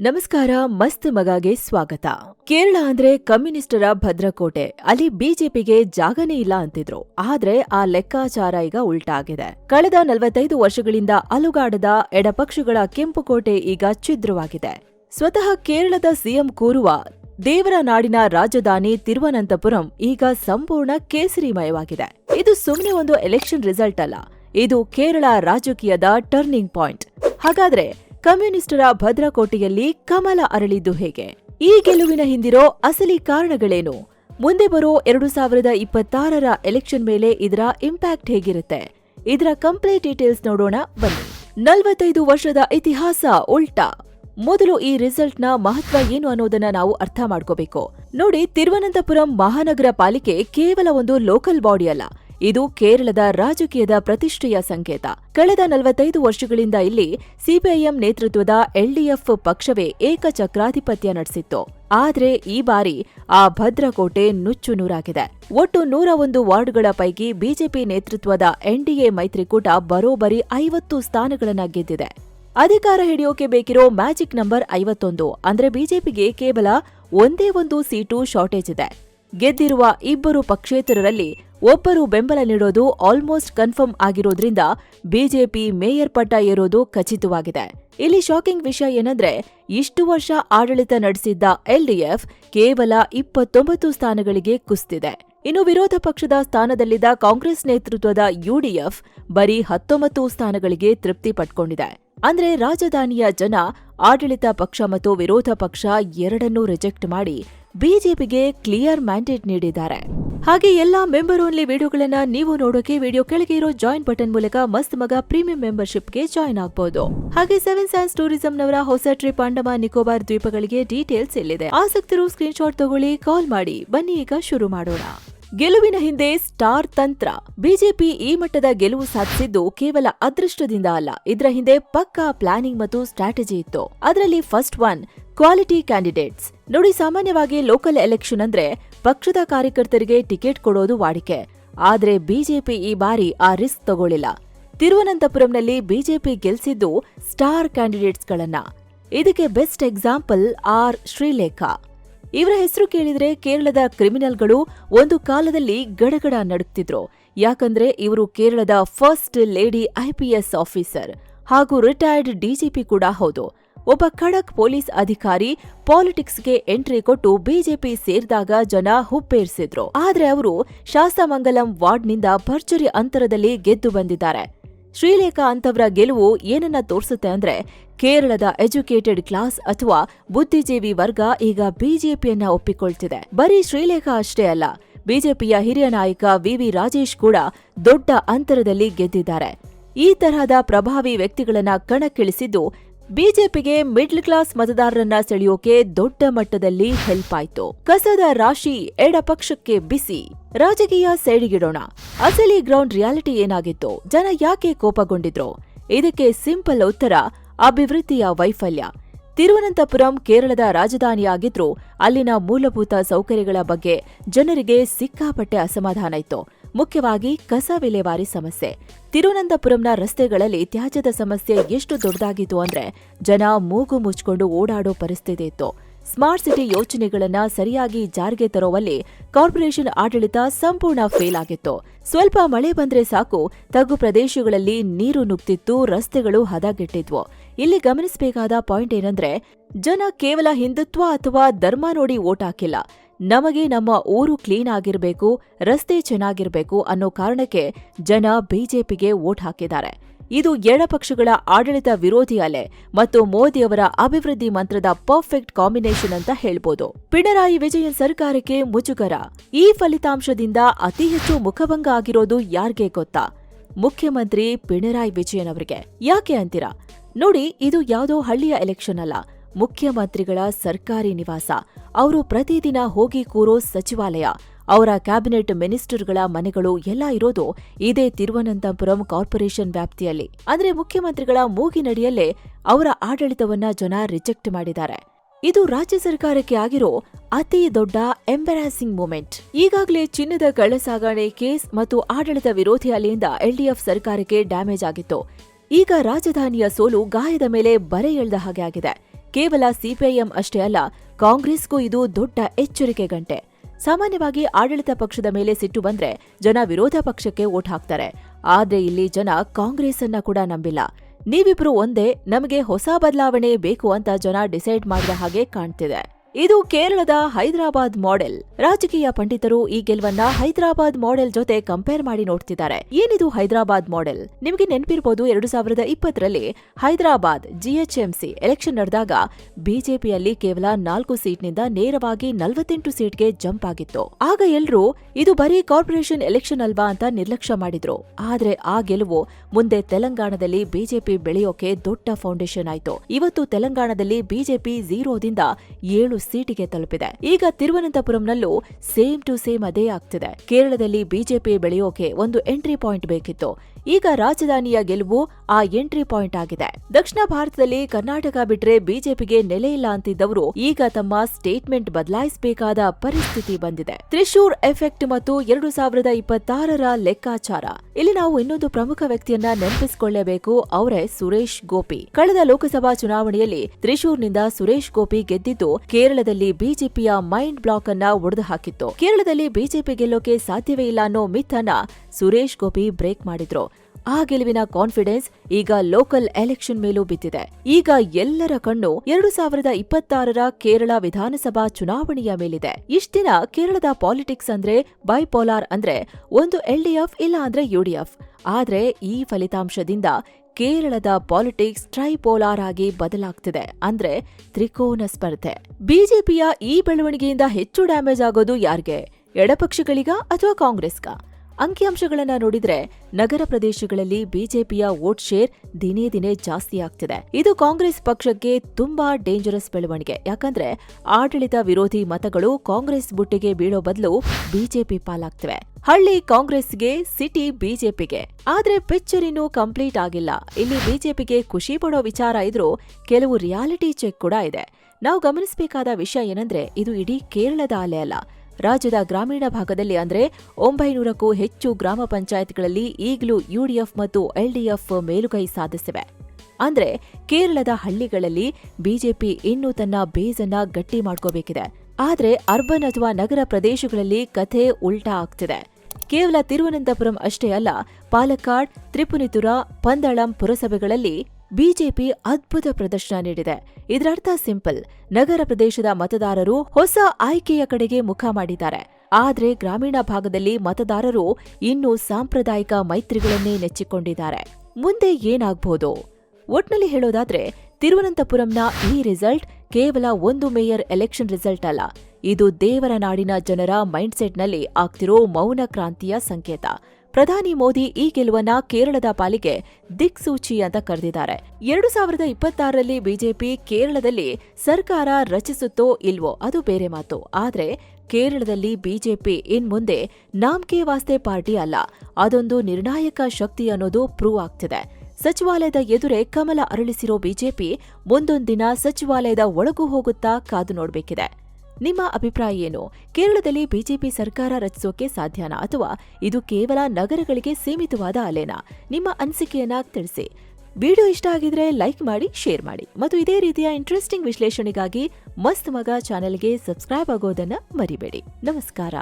ನಮಸ್ಕಾರ, ಮಸ್ತ್ ಮಗಾಗೆ ಸ್ವಾಗತ. ಕೇರಳ ಅಂದ್ರೆ ಕಮ್ಯುನಿಸ್ಟರ ಭದ್ರಕೋಟೆ. ಅಲ್ಲಿ ಬಿಜೆಪಿಗೆ ಜಾಗನೇ ಇಲ್ಲ ಅಂತಿದ್ರು. ಆದ್ರೆ ಆ ಲೆಕ್ಕಾಚಾರ ಈಗ ಉಲ್ಟಾಗಿದೆ. ಕಳೆದ ನಲವತ್ತೈದು ವರ್ಷಗಳಿಂದ ಅಲುಗಾಡದ ಎಡಪಕ್ಷಗಳ ಕೆಂಪುಕೋಟೆ ಈಗ ಛಿದ್ರವಾಗಿದೆ. ಸ್ವತಃ ಕೇರಳದ ಸಿಎಂ ಕೂರುವ ದೇವರ ನಾಡಿನ ರಾಜಧಾನಿ ತಿರುವನಂತಪುರಂ ಈಗ ಸಂಪೂರ್ಣ ಕೇಸರಿಮಯವಾಗಿದೆ. ಇದು ಸುಮ್ಮನೆ ಒಂದು ಎಲೆಕ್ಷನ್ ರಿಸಲ್ಟ್ ಅಲ್ಲ. ಇದು ಕೇರಳ ರಾಜಕೀಯದ ಟರ್ನಿಂಗ್ ಪಾಯಿಂಟ್ ಹಾಗಾದ್ರೆ ಕಮ್ಯುನಿಸ್ಟರ ಭದ್ರಕೋಟೆಯಲ್ಲಿ ಕಮಲ ಅರಳಿದ್ದು ಹೇಗೆ? ಈ ಗೆಲುವಿನ ಹಿಂದಿರೋ ಅಸಲಿ ಕಾರಣಗಳೇನು? ಮುಂದೆ ಬರೋ ಎರಡು ಸಾವಿರದ ಇಪ್ಪತ್ತಾರರ ಎಲೆಕ್ಷನ್ ಮೇಲೆ ಇದರ ಇಂಪ್ಯಾಕ್ಟ್ ಹೇಗಿರುತ್ತೆ? ಇದರ ಕಂಪ್ಲೀಟ್ ಡೀಟೇಲ್ಸ್ ನೋಡೋಣ, ಬನ್ನಿ. ನಲವತ್ತೈದು ವರ್ಷದ ಇತಿಹಾಸ ಉಲ್ಟಾ. ಮೊದಲು ಈ ರಿಸಲ್ಟ್ನ ಮಹತ್ವ ಏನು ಅನ್ನೋದನ್ನ ನಾವು ಅರ್ಥ ಮಾಡ್ಕೋಬೇಕು. ನೋಡಿ, ತಿರುವನಂತಪುರಂ ಮಹಾನಗರ ಪಾಲಿಕೆ ಕೇವಲ ಒಂದು ಲೋಕಲ್ ಬಾಡಿ ಅಲ್ಲ. ಇದು ಕೇರಳದ ರಾಜಕೀಯದ ಪ್ರತಿಷ್ಠೆಯ ಸಂಕೇತ. ಕಳೆದ ನಲವತ್ತೈದು ವರ್ಷಗಳಿಂದ ಇಲ್ಲಿ ಸಿಪಿಐಎಂ ನೇತೃತ್ವದ ಎಲ್ಡಿಎಫ್ ಪಕ್ಷವೇ ಏಕಚಕ್ರಾಧಿಪತ್ಯ ನಡೆಸಿತ್ತು. ಆದರೆ ಈ ಬಾರಿ ಆ ಭದ್ರಕೋಟೆ ನುಚ್ಚು ನೂರಾಗಿದೆ. ಒಟ್ಟು ನೂರ ಒಂದು ವಾರ್ಡ್ಗಳ ಪೈಕಿ ಬಿಜೆಪಿ ನೇತೃತ್ವದ ಎನ್ಡಿಎ ಮೈತ್ರಿಕೂಟ ಬರೋಬ್ಬರಿ ಐವತ್ತು ಸ್ಥಾನಗಳನ್ನ ಗೆದ್ದಿದೆ. ಅಧಿಕಾರ ಹಿಡಿಯೋಕೆ ಬೇಕಿರೋ ಮ್ಯಾಜಿಕ್ ನಂಬರ್ ಐವತ್ತೊಂದು, ಅಂದ್ರೆ ಬಿಜೆಪಿಗೆ ಕೇವಲ ಒಂದೇ ಒಂದು ಸೀಟು ಶಾರ್ಟೇಜ್ ಇದೆ. ಗೆದ್ದಿರುವ ಇಬ್ಬರು ಪಕ್ಷೇತರರಲ್ಲಿ ಒಬ್ಬರು ಬೆಂಬಲ ನೀಡೋದು ಆಲ್ಮೋಸ್ಟ್ ಕನ್ಫರ್ಮ್ ಆಗಿರೋದ್ರಿಂದ ಬಿಜೆಪಿ ಮೇಯರ್ ಪಟ್ಟ ಏರೋದು ಖಚಿತವಾಗಿದೆ. ಇಲ್ಲಿ ಶಾಕಿಂಗ್ ವಿಷಯ ಏನಂದ್ರೆ, ಇಷ್ಟು ವರ್ಷ ಆಡಳಿತ ನಡೆಸಿದ್ದ ಎಲ್ಡಿಎಫ್ ಕೇವಲ ಇಪ್ಪತ್ತೊಂಬತ್ತು ಸ್ಥಾನಗಳಿಗೆ ಕುಸಿದಿದೆ ಇನ್ನು ವಿರೋಧ ಪಕ್ಷದ ಸ್ಥಾನದಲ್ಲಿದ್ದ ಕಾಂಗ್ರೆಸ್ ನೇತೃತ್ವದ ಯುಡಿಎಫ್ ಬರೀ ಹತ್ತೊಂಬತ್ತು ಸ್ಥಾನಗಳಿಗೆ ತೃಪ್ತಿ ಪಟ್ಕೊಂಡಿದೆ. ಅಂದ್ರೆ ರಾಜಧಾನಿಯ ಜನ ಆಡಳಿತ ಪಕ್ಷ ಮತ್ತು ವಿರೋಧ ಪಕ್ಷ ಎರಡನ್ನೂ ರಿಜೆಕ್ಟ್ ಮಾಡಿ ಬಿಜೆಪಿಗೆ ಕ್ಲಿಯರ್ ಮ್ಯಾಂಡೇಟ್ ನೀಡಿದ್ದಾರೆ. ಹಾಗೆ ಎಲ್ಲಾ ಮೆಂಬರ್ ಓನ್ಲಿ ವಿಡಿಯೋಗಳನ್ನ ನೀವು ನೋಡೋಕೆ ವಿಡಿಯೋ ಕೆಳಗೆ ಇರೋ ಜಾಯಿನ್ ಬಟನ್ ಮೂಲಕ ಮಸ್ತ್ ಮಗ ಪ್ರೀಮಿಯಂ ಮೆಂಬರ್ಶಿಪ್ಗೆ ಜಾಯಿನ್ ಆಗಬಹುದು ಹಾಗೆ ಸೆವೆನ್ ಸೈನ್ಸ್ ಟೂರಿಸಂ ನವರ ಹೊಸ ಟ್ರಿಪ್ ಅಂಡಮಾನ್, ನಿಕೋಬಾರ್ ದ್ವೀಪಗಳಿಗೆ ಡೀಟೇಲ್ಸ್ ಇಲ್ಲಿದೆ ಆಸಕ್ತರು ಸ್ಕ್ರೀನ್ಶಾಟ್ ತಗೊಳ್ಳಿ ಕಾಲ್ ಮಾಡಿ. ಬನ್ನಿ ಈಗ ಶುರು ಮಾಡೋಣ. ಗೆಲುವಿನ ಹಿಂದೆ ಸ್ಟಾರ್ ತಂತ್ರ. ಬಿಜೆಪಿ ಈ ಮಟ್ಟದ ಗೆಲುವು ಸಾಧಿಸಿದ್ದು ಕೇವಲ ಅದೃಷ್ಟದಿಂದ ಅಲ್ಲ. ಇದರ ಹಿಂದೆ ಪಕ್ಕಾ ಪ್ಲಾನಿಂಗ್ ಮತ್ತು ಸ್ಟ್ರಾಟಜಿ ಇತ್ತು. ಅದರಲ್ಲಿ ಫಸ್ಟ್ ಒನ್ ಕ್ವಾಲಿಟಿ ಕ್ಯಾಂಡಿಡೇಟ್ಸ್. ನೋಡಿ, ಸಾಮಾನ್ಯವಾಗಿ ಲೋಕಲ್ ಎಲೆಕ್ಷನ್ ಅಂದ್ರೆ ಪಕ್ಷದ ಕಾರ್ಯಕರ್ತರಿಗೆ ಟಿಕೆಟ್ ಕೊಡೋದು ವಾಡಿಕೆ. ಆದ್ರೆ ಬಿಜೆಪಿ ಈ ಬಾರಿ ಆ ರಿಸ್ಕ್ ತಗೊಳ್ಳಿಲ್ಲ. ತಿರುವನಂತಪುರಂನಲ್ಲಿ ಬಿಜೆಪಿ ಗೆಲ್ಸಿದ್ದು ಸ್ಟಾರ್ ಕ್ಯಾಂಡಿಡೇಟ್ಸ್ಗಳನ್ನ. ಇದಕ್ಕೆ ಬೆಸ್ಟ್ ಎಕ್ಸಾಂಪಲ್ ಆರ್ ಶ್ರೀಲೇಖಾ. ಇವರ ಹೆಸರು ಕೇಳಿದ್ರೆ ಕೇರಳದ ಕ್ರಿಮಿನಲ್ಗಳು ಒಂದು ಕಾಲದಲ್ಲಿ ಗಡಗಡ ನಡುಕ್ತಿದ್ರು ಯಾಕಂದ್ರೆ ಇವರು ಕೇರಳದ ಫಸ್ಟ್ ಲೇಡಿ ಐಪಿಎಸ್ ಆಫೀಸರ್. ಹಾಗೂ ರಿಟೈರ್ಡ್ ಡಿಜಿಪಿ ಕೂಡ ಹೌದು. ಒಬ್ಬ ಖಡಕ್ ಪೊಲೀಸ್ ಅಧಿಕಾರಿ ಪಾಲಿಟಿಕ್ಸ್ಗೆ ಎಂಟ್ರಿ ಕೊಟ್ಟು ಬಿಜೆಪಿ ಸೇರಿದಾಗ ಜನ ಹುಪ್ಪೇರಿಸಿದ್ರು. ಆದ್ರೆ ಅವರು ಶಾಸಮಂಗಲಂ ವಾರ್ಡ್ನಿಂದ ಭರ್ಜರಿ ಅಂತರದಲ್ಲಿ ಗೆದ್ದು ಬಂದಿದ್ದಾರೆ. ಶ್ರೀಲೇಖಾ ಅಂತವರ ಗೆಲುವು ಏನನ್ನ ತೋರಿಸುತ್ತೆ ಅಂದ್ರೆ ಕೇರಳದ ಎಜುಕೇಟೆಡ್ ಕ್ಲಾಸ್ ಅಥವಾ ಬುದ್ಧಿಜೀವಿ ವರ್ಗ ಈಗ ಬಿಜೆಪಿಯನ್ನ ಒಪ್ಪಿಕೊಳ್ತಿದೆ. ಬರೀ ಶ್ರೀಲೇಖಾ ಅಷ್ಟೇ ಅಲ್ಲ, ಬಿಜೆಪಿಯ ಹಿರಿಯ ನಾಯಕ ವಿವಿ ರಾಜೇಶ್ ಕೂಡ ದೊಡ್ಡ ಅಂತರದಲ್ಲಿ ಗೆದ್ದಿದ್ದಾರೆ. ಈ ತರಹದ ಪ್ರಭಾವಿ ವ್ಯಕ್ತಿಗಳನ್ನ ಕಣಕ್ಕಿಳಿಸಿದ್ದು ಬಿಜೆಪಿಗೆ ಮಿಡ್ಲ್ ಕ್ಲಾಸ್ ಮತದಾರರನ್ನ ಸೆಳೆಯೋಕೆ ದೊಡ್ಡ ಮಟ್ಟದಲ್ಲಿ ಹೆಲ್ಪ್ ಆಯ್ತು. ಕಸದ ರಾಶಿ ಎಡಪಕ್ಷಕ್ಕೆ ಬಿಸಿ. ರಾಜಕೀಯ ಸೈಡಿಗಿಡೋಣ. ಅಸಲಿ ಗ್ರೌಂಡ್ ರಿಯಾಲಿಟಿ ಏನಾಗಿತ್ತು? ಜನ ಯಾಕೆ ಕೋಪಗೊಂಡಿದ್ರು? ಇದಕ್ಕೆ ಸಿಂಪಲ್ ಉತ್ತರ, ಅಭಿವೃದ್ಧಿಯ ವೈಫಲ್ಯ. ತಿರುವನಂತಪುರಂ ಕೇರಳದ ರಾಜಧಾನಿಯಾಗಿದ್ರೂ. ಅಲ್ಲಿನ ಮೂಲಭೂತ ಸೌಕರ್ಯಗಳ ಬಗ್ಗೆ ಜನರಿಗೆ ಸಿಕ್ಕಾಪಟ್ಟೆ ಅಸಮಾಧಾನ ಇತ್ತು. ಮುಖ್ಯವಾಗಿ ಕಸ ವಿಲೇವಾರಿ ಸಮಸ್ಯೆ. ತಿರುವನಂತಪುರಂನ ರಸ್ತೆಗಳಲ್ಲಿ ತ್ಯಾಜ್ಯದ ಸಮಸ್ಯೆ ಎಷ್ಟು ದೊಡ್ಡದಾಗಿತ್ತು ಅಂದ್ರೆ ಜನ ಮೂಗು ಮುಚ್ಕೊಂಡು ಓಡಾಡೋ ಪರಿಸ್ಥಿತಿ ಇತ್ತು. ಸ್ಮಾರ್ಟ್ ಸಿಟಿ ಯೋಜನೆಗಳನ್ನ ಸರಿಯಾಗಿ ಜಾರಿಗೆ ತರುವಲ್ಲಿ ಕಾರ್ಪೊರೇಷನ್ ಆಡಳಿತ ಸಂಪೂರ್ಣ ಫೇಲ್ ಆಗಿತ್ತು. ಸ್ವಲ್ಪ ಮಳೆ ಬಂದ್ರೆ ಸಾಕು, ತಗ್ಗು ಪ್ರದೇಶಗಳಲ್ಲಿ ನೀರು ನುಗ್ತಿತ್ತು, ರಸ್ತೆಗಳು ಹದಗೆಟ್ಟಿದ್ವು. ಇಲ್ಲಿ ಗಮನಿಸಬೇಕಾದ ಪಾಯಿಂಟ್ ಏನಂದ್ರೆ, ಜನ ಕೇವಲ ಹಿಂದುತ್ವ ಅಥವಾ ಧರ್ಮ ನೋಡಿ ಓಟ್ ಹಾಕಿಲ್ಲ. ನಮಗೆ ನಮ್ಮ ಊರು ಕ್ಲೀನ್ ಆಗಿರಬೇಕು, ರಸ್ತೆ ಚೆನ್ನಾಗಿರಬೇಕು ಅನ್ನೋ ಕಾರಣಕ್ಕೆ ಜನ ಬಿಜೆಪಿಗೆ ವೋಟ್ ಹಾಕಿದ್ದಾರೆ. ಇದು ಎಡಪಕ್ಷಗಳ ಆಡಳಿತ ವಿರೋಧಿ ಅಲೆ ಮತ್ತು ಮೋದಿಯವರ ಅಭಿವೃದ್ಧಿ ಮಂತ್ರದ ಪರ್ಫೆಕ್ಟ್ ಕಾಂಬಿನೇಷನ್ ಅಂತ ಹೇಳ್ಬೋದು. ಪಿಣರಾಯಿ ವಿಜಯನ್ ಸರ್ಕಾರಕ್ಕೆ ಮುಜುಗರ. ಈ ಫಲಿತಾಂಶದಿಂದ ಅತಿ ಹೆಚ್ಚು ಮುಖಭಂಗ ಆಗಿರೋದು ಯಾರಿಗೆ ಗೊತ್ತಾ? ಮುಖ್ಯಮಂತ್ರಿ ಪಿಣರಾಯಿ ವಿಜಯನ್ ಅವರಿಗೆ. ಯಾಕೆ ಅಂತೀರಾ? ನೋಡಿ, ಇದು ಯಾವುದೋ ಹಳ್ಳಿಯ ಎಲೆಕ್ಷನ್ ಅಲ್ಲ. ಮುಖ್ಯಮಂತ್ರಿಗಳ ಸರ್ಕಾರಿ ನಿವಾಸ. ಅವರು ಪ್ರತಿದಿನ ಹೋಗಿ ಕೂರೋ ಸಚಿವಾಲಯ. ಅವರ ಕ್ಯಾಬಿನೆಟ್ ಮಿನಿಸ್ಟರ್ಗಳ ಮನೆಗಳು ಎಲ್ಲ ಇರೋದು ಇದೇ ತಿರುವನಂತಪುರಂ ಕಾರ್ಪೊರೇಷನ್ ವ್ಯಾಪ್ತಿಯಲ್ಲಿ. ಅಂದ್ರೆ ಮುಖ್ಯಮಂತ್ರಿಗಳ ಮೂಗಿನಡಿಯಲ್ಲೇ ಅವರ ಆಡಳಿತವನ್ನ ಜನ ರಿಜೆಕ್ಟ್ ಮಾಡಿದ್ದಾರೆ. ಇದು ರಾಜ್ಯ ಸರ್ಕಾರಕ್ಕೆ ಆಗಿರೋ ಅತಿ ದೊಡ್ಡ ಎಂಬರಾಸಿಂಗ್ ಮೂಮೆಂಟ್ ಈಗಾಗಲೇ ಚಿನ್ನದ ಕಳ್ಳಸಾಗಣೆ ಕೇಸ್ ಮತ್ತು ಆಡಳಿತ ವಿರೋಧಿ ಅಲೆಯಿಂದ ಎಲ್ಡಿಎಫ್ ಸರ್ಕಾರಕ್ಕೆ ಡ್ಯಾಮೇಜ್ ಆಗಿತ್ತು. ಈಗ ರಾಜಧಾನಿಯ ಸೋಲು ಗಾಯದ ಮೇಲೆ ಬರೆ ಎಳೆದ ಹಾಗೆ ಆಗಿದೆ. ಕೇವಲ ಸಿಪಿಐಎಂ ಅಷ್ಟೇ ಅಲ್ಲ, ಕಾಂಗ್ರೆಸ್ಗೂ ಇದು ದೊಡ್ಡ ಎಚ್ಚರಿಕೆ ಗಂಟೆ. ಸಾಮಾನ್ಯವಾಗಿ ಆಡಳಿತ ಪಕ್ಷದ ಮೇಲೆ ಸಿಟ್ಟು ಬಂದ್ರೆ ಜನ ವಿರೋಧ ಪಕ್ಷಕ್ಕೆ ಓಟ್ ಹಾಕ್ತಾರೆ. ಆದ್ರೆ ಇಲ್ಲಿ ಜನ ಕಾಂಗ್ರೆಸ್ ಅನ್ನ ಕೂಡ ನಂಬಿಲ್ಲ. ನೀವಿಬ್ರು ಒಂದೇ, ನಮಗೆ ಹೊಸ ಬದಲಾವಣೆ ಬೇಕು ಅಂತ ಜನ ಡಿಸೈಡ್ ಮಾಡಿದ ಹಾಗೆ ಕಾಣ್ತಿದೆ. ಇದು ಕೇರಳದ ಹೈದರಾಬಾದ್ ಮಾಡೆಲ್. ರಾಜಕೀಯ ಪಂಡಿತರು ಈ ಗೆಲುವನ್ನ ಹೈದರಾಬಾದ್ ಮಾಡೆಲ್ ಜೊತೆ ಕಂಪೇರ್ ಮಾಡಿ ನೋಡ್ತಿದ್ದಾರೆ. ಏನಿದು ಹೈದರಾಬಾದ್ ಮಾಡೆಲ್? ನಿಮಗೆ ನೆನಪಿರ್ಬೋದು ಎರಡು ಸಾವಿರದ ಇಪ್ಪತ್ತರಲ್ಲಿ ಹೈದರಾಬಾದ್ ಜಿಎಚ್ಎಂಸಿ ಎಲೆಕ್ಷನ್ ನಡೆದಾಗ ಬಿಜೆಪಿಯಲ್ಲಿ ಕೇವಲ ನಾಲ್ಕು ಸೀಟ್ನಿಂದ ನೇರವಾಗಿ ನಲವತ್ತೆಂಟು ಸೀಟ್ಗೆ ಜಂಪ್ ಆಗಿತ್ತು. ಆಗ ಎಲ್ರೂ, ಇದು ಬರೀ ಕಾರ್ಪೊರೇಷನ್ ಎಲೆಕ್ಷನ್ ಅಲ್ವಾ ಅಂತ ನಿರ್ಲಕ್ಷ್ಯ ಮಾಡಿದ್ರು. ಆದ್ರೆ ಆ ಗೆಲುವು ಮುಂದೆ ತೆಲಂಗಾಣದಲ್ಲಿ ಬಿಜೆಪಿ ಬೆಳೆಯೋಕೆ ದೊಡ್ಡ ಫೌಂಡೇಶನ್ ಆಯ್ತು. ಇವತ್ತು ತೆಲಂಗಾಣದಲ್ಲಿ ಬಿಜೆಪಿ ಝೀರೋದಿಂದ ಏಳು ಸೀಟಿಗೆ ತಲುಪಿದೆ. ಈಗ ತಿರುವನಂತಪುರಂನಲ್ಲೂ ಸೇಮ್ ಟು ಸೇಮ್ ಅದೇ ಆಗ್ತಿದೆ. ಕೇರಳದಲ್ಲಿ ಬಿಜೆಪಿ ಬೆಳೆಯೋಕೆ ಒಂದು ಎಂಟ್ರಿ ಪಾಯಿಂಟ್ ಬೇಕಿತ್ತು. ಈಗ ರಾಜಧಾನಿಯ ಗೆಲುವು ಆ ಎಂಟ್ರಿ ಪಾಯಿಂಟ್ ಆಗಿದೆ. ದಕ್ಷಿಣ ಭಾರತದಲ್ಲಿ ಕರ್ನಾಟಕ ಬಿಟ್ರೆ ಬಿಜೆಪಿಗೆ ನೆಲೆ ಇಲ್ಲ ಅಂತಿದ್ದವರು ಈಗ ತಮ್ಮ ಸ್ಟೇಟ್ಮೆಂಟ್ ಬದಲಾಯಿಸಬೇಕಾದ ಪರಿಸ್ಥಿತಿ ಬಂದಿದೆ. ತ್ರಿಶೂರ್ ಎಫೆಕ್ಟ್ ಮತ್ತು ಎರಡು ಸಾವಿರದ ಇಪ್ಪತ್ತಾರರ ಲೆಕ್ಕಾಚಾರ. ಇಲ್ಲಿ ನಾವು ಇನ್ನೊಂದು ಪ್ರಮುಖ ವ್ಯಕ್ತಿಯನ್ನ ನೆನಪಿಸಿಕೊಳ್ಳಬೇಕು. ಅವರೇ ಸುರೇಶ್ ಗೋಪಿ. ಕಳೆದ ಲೋಕಸಭಾ ಚುನಾವಣೆಯಲ್ಲಿ ತ್ರಿಶೂರ್ನಿಂದ ಸುರೇಶ್ ಗೋಪಿ ಗೆದ್ದಿದ್ದು ಕೇರಳದಲ್ಲಿ ಬಿಜೆಪಿಯ ಮೈಂಡ್ ಬ್ಲಾಕ್ ಅನ್ನ ಒಡೆದು ಹಾಕಿತ್ತು. ಕೇರಳದಲ್ಲಿ ಬಿಜೆಪಿ ಗೆಲ್ಲೋಕೆ ಸಾಧ್ಯವೇ ಇಲ್ಲ ಅನ್ನೋ ಅನ್ನ ಸುರೇಶ್ ಗೋಪಿ ಬ್ರೇಕ್ ಮಾಡಿದ್ರು. ಆ ಗೆಲುವಿನ ಕಾನ್ಫಿಡೆನ್ಸ್ ಈಗ ಲೋಕಲ್ ಎಲೆಕ್ಷನ್ ಮೇಲೂ ಬಿದ್ದಿದೆ. ಈಗ ಎಲ್ಲರ ಕಣ್ಣು ಎರಡು ಸಾವಿರದ ಇಪ್ಪತ್ತಾರರ ಕೇರಳ ವಿಧಾನಸಭಾ ಚುನಾವಣೆಯ ಮೇಲಿದೆ. ಇಷ್ಟಿನ ಕೇರಳದ ಪಾಲಿಟಿಕ್ಸ್ ಅಂದ್ರೆ ಬೈಪೋಲಾರ್ ಅಂದ್ರೆ ಒಂದು ಎಲ್ಡಿಎಫ್ ಇಲ್ಲ ಅಂದ್ರೆ ಯುಡಿಎಫ್ ಆದ್ರೆ ಈ ಫಲಿತಾಂಶದಿಂದ ಕೇರಳದ ಪಾಲಿಟಿಕ್ಸ್ ಟ್ರೈಪೋಲಾರ್ ಆಗಿ ಬದಲಾಗ್ತಿದೆ. ಅಂದ್ರೆ ತ್ರಿಕೋನ ಸ್ಪರ್ಧೆ. ಬಿಜೆಪಿಯ ಈ ಬೆಳವಣಿಗೆಯಿಂದ ಹೆಚ್ಚು ಡ್ಯಾಮೇಜ್ ಆಗೋದು ಯಾರಿಗೆ? ಎಡಪಕ್ಷಗಳಿಗ ಅಥವಾ ಕಾಂಗ್ರೆಸ್ಗ? ಅಂಕಿಅಂಶಗಳನ್ನ ನೋಡಿದ್ರೆ ನಗರ ಪ್ರದೇಶಗಳಲ್ಲಿ ಬಿಜೆಪಿಯ ವೋಟ್ ಶೇರ್ ದಿನೇ ದಿನೇ ಜಾಸ್ತಿ ಆಗ್ತಿದೆ. ಇದು ಕಾಂಗ್ರೆಸ್ ಪಕ್ಷಕ್ಕೆ ತುಂಬಾ ಡೇಂಜರಸ್ ಬೆಳವಣಿಗೆ. ಯಾಕಂದ್ರೆ ಆಡಳಿತ ವಿರೋಧಿ ಮತಗಳು ಕಾಂಗ್ರೆಸ್ ಬುಟ್ಟಿಗೆ ಬೀಳೋ ಬದಲು ಬಿಜೆಪಿ ಪಾಲಾಗ್ತಿವೆ. ಹಳ್ಳಿ ಕಾಂಗ್ರೆಸ್ಗೆ ಸಿಟಿ ಬಿಜೆಪಿಗೆ. ಆದ್ರೆ ಪಿಕ್ಚರ್ ಇನ್ನೂ ಕಂಪ್ಲೀಟ್ ಆಗಿಲ್ಲ. ಇಲ್ಲಿ ಬಿಜೆಪಿಗೆ ಖುಷಿ ಪಡೋ ವಿಚಾರ ಇದ್ರೂ ಕೆಲವು ರಿಯಾಲಿಟಿ ಚೆಕ್ ಕೂಡ ಇದೆ. ನಾವು ಗಮನಿಸಬೇಕಾದ ವಿಷಯ ಏನಂದ್ರೆ, ಇದು ಇಡೀ ಕೇರಳದ ಅಲೆ ಅಲ್ಲ. ರಾಜ್ಯದ ಗ್ರಾಮೀಣ ಭಾಗದಲ್ಲಿ ಅಂದ್ರೆ ಒಂಬೈನೂರಕ್ಕೂ ಹೆಚ್ಚು ಗ್ರಾಮ ಪಂಚಾಯತ್ಗಳಲ್ಲಿ ಈಗಲೂ ಯುಡಿಎಫ್ ಮತ್ತು ಎಲ್ಡಿಎಫ್ ಮೇಲುಗೈ ಸಾಧಿಸಿವೆ. ಅಂದ್ರೆ ಕೇರಳದ ಹಳ್ಳಿಗಳಲ್ಲಿ ಬಿಜೆಪಿ ಇನ್ನೂ ತನ್ನ ಬೇಸ್ ಗಟ್ಟಿ ಮಾಡ್ಕೋಬೇಕಿದೆ. ಆದ್ರೆ ಅರ್ಬನ್ ಅಥವಾ ನಗರ ಪ್ರದೇಶಗಳಲ್ಲಿ ಕಥೆ ಉಲ್ಟಾ ಆಗ್ತಿದೆ. ಕೇವಲ ತಿರುವನಂತಪುರಂ ಅಷ್ಟೇ ಅಲ್ಲ, ಪಾಲಕ್ಕಾಡ್, ತ್ರಿಪುನಿತುರ, ಪಂದಳಂ ಪುರಸಭೆಗಳಲ್ಲಿ ಬಿಜೆಪಿ ಅದ್ಭುತ ಪ್ರದರ್ಶನ ನೀಡಿದೆ. ಇದರರ್ಥ ಸಿಂಪಲ್, ನಗರ ಪ್ರದೇಶದ ಮತದಾರರು ಹೊಸ ಆಯ್ಕೆಯ ಕಡೆಗೆ ಮುಖ ಮಾಡಿದ್ದಾರೆ. ಆದರೆ ಗ್ರಾಮೀಣ ಭಾಗದಲ್ಲಿ ಮತದಾರರು ಇನ್ನೂ ಸಾಂಪ್ರದಾಯಿಕ ಮೈತ್ರಿಗಳನ್ನೇ ನೆಚ್ಚಿಕೊಂಡಿದ್ದಾರೆ. ಮುಂದೆ ಏನಾಗ್ಬೋದು? ಒಟ್ನಲ್ಲಿ ಹೇಳೋದಾದ್ರೆ, ತಿರುವನಂತಪುರಂನ ಈ ರಿಸಲ್ಟ್ ಕೇವಲ ಒಂದು ಮೇಯರ್ ಎಲೆಕ್ಷನ್ ರಿಸಲ್ಟ್ ಅಲ್ಲ, ಇದು ದೇವರ ನಾಡಿನ ಜನರ ಮೈಂಡ್ಸೆಟ್ನಲ್ಲಿ ಆಗ್ತಿರೋ ಮೌನ ಕ್ರಾಂತಿಯ ಸಂಕೇತ. ಪ್ರಧಾನಿ ಮೋದಿ ಈ ಗೆಲುವನ್ನ ಕೇರಳದ ಪಾಲಿಗೆ ದಿಕ್ಸೂಚಿ ಅಂತ ಕರೆದಿದ್ದಾರೆ. ಎರಡು ಸಾವಿರದ ಇಪ್ಪತ್ತಾರರಲ್ಲಿ ಬಿಜೆಪಿ ಕೇರಳದಲ್ಲಿ ಸರ್ಕಾರ ರಚಿಸುತ್ತೋ ಇಲ್ವೋ ಅದು ಬೇರೆ ಮಾತು. ಆದರೆ ಕೇರಳದಲ್ಲಿ ಬಿಜೆಪಿ ಇನ್ಮುಂದೆ ನಾಮ್ಕೆ ವಾಸ್ತೆ ಪಾರ್ಟಿ ಅಲ್ಲ, ಅದೊಂದು ನಿರ್ಣಾಯಕ ಶಕ್ತಿ ಅನ್ನೋದು ಪ್ರೂವ್ ಆಗ್ತಿದೆ. ಸಚಿವಾಲಯದ ಎದುರೇ ಕಮಲ ಅರಳಿಸಿರೋ ಬಿಜೆಪಿ ಮುಂದೊಂದಿನ ಸಚಿವಾಲಯದ ಒಳಗೂ ಹೋಗುತ್ತಾ ಕಾದು ನೋಡಬೇಕಿದೆ. ನಿಮ್ಮ ಅಭಿಪ್ರಾಯ ಏನು? ಕೇರಳದಲ್ಲಿ ಬಿಜೆಪಿ ಸರ್ಕಾರ ರಚಿಸೋಕೆ ಸಾಧ್ಯನಾ? ಅಥವಾ ಇದು ಕೇವಲ ನಗರಗಳಿಗೆ ಸೀಮಿತವಾದ ಅಲೆನಾ? ನಿಮ್ಮ ಅನಿಸಿಕೆಯನ್ನ ತಿಳಿಸಿ. ವಿಡಿಯೋ ಇಷ್ಟ ಆಗಿದ್ರೆ ಲೈಕ್ ಮಾಡಿ, ಶೇರ್ ಮಾಡಿ. ಮತ್ತು ಇದೇ ರೀತಿಯ ಇಂಟ್ರೆಸ್ಟಿಂಗ್ ವಿಶ್ಲೇಷಣೆಗಾಗಿ ಮಸ್ತ್ ಮಗ ಚಾನೆಲ್ಗೆ ಸಬ್ಸ್ಕ್ರೈಬ್ ಆಗೋದನ್ನ ಮರಿಬೇಡಿ. ನಮಸ್ಕಾರ.